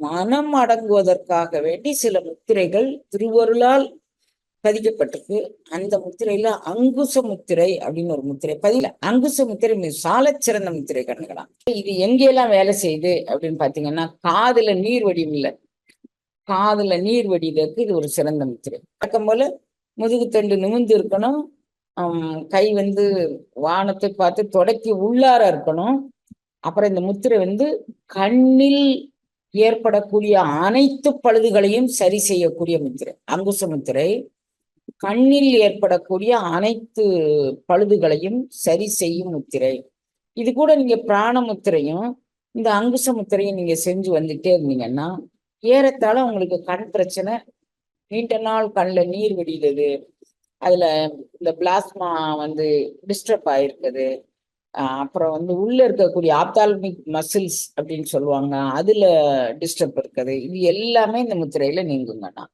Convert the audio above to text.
மனம் அடங்குவதற்காக வேண்டி சில முத்திரைகள் திருவருளால் பதிக்கப்பட்டிருக்கு. அந்த முத்திரையில அங்குச முத்திரை அப்படின்னு ஒரு முத்திரை பதில. அங்குச முத்திரை சால சிறந்த முத்திரை கண்ணுகளாம் இது எங்கெல்லாம் வேலை செய்யுது அப்படின்னு பாத்தீங்கன்னா காதுல நீர் வடியும் இல்ல. காதுல நீர் வடிவதற்கு இது ஒரு சிறந்த முத்திரை. வழக்கம் போல முதுகுத்தண்டு நிமிந்து இருக்கணும். கை வந்து வானத்தை பார்த்து தொடக்கி உள்ளார இருக்கணும். அப்புறம் இந்த முத்திரை வந்து கண்ணில் ஏற்படக்கூடிய அனைத்து பழுதுகளையும் சரி செய்யக்கூடிய முத்திரை அங்குச முத்திரை. கண்ணில் ஏற்படக்கூடிய அனைத்து பழுதுகளையும் சரி செய்யும் முத்திரை. இது கூட நீங்க பிராண முத்திரையும் இந்த அங்குச முத்திரையும் நீங்க செஞ்சு வந்துட்டே இருந்தீங்கன்னா ஏறத்தாழ உங்களுக்கு கண் பிரச்சனை நீண்ட நாள் கண்ணில் நீர் வடியுது. அதுல இந்த பிளாஸ்மா வந்து டிஸ்டர்ப் ஆயிருக்குது. அப்புறம் வந்து உள்ள இருக்கக்கூடிய ஆப்தால்மிக் மசில்ஸ் அப்படின்னு சொல்லுவாங்க அதுல டிஸ்டர்ப் இருக்குது. இது எல்லாமே இந்த முத்திரையில நீங்குங்கண்ணா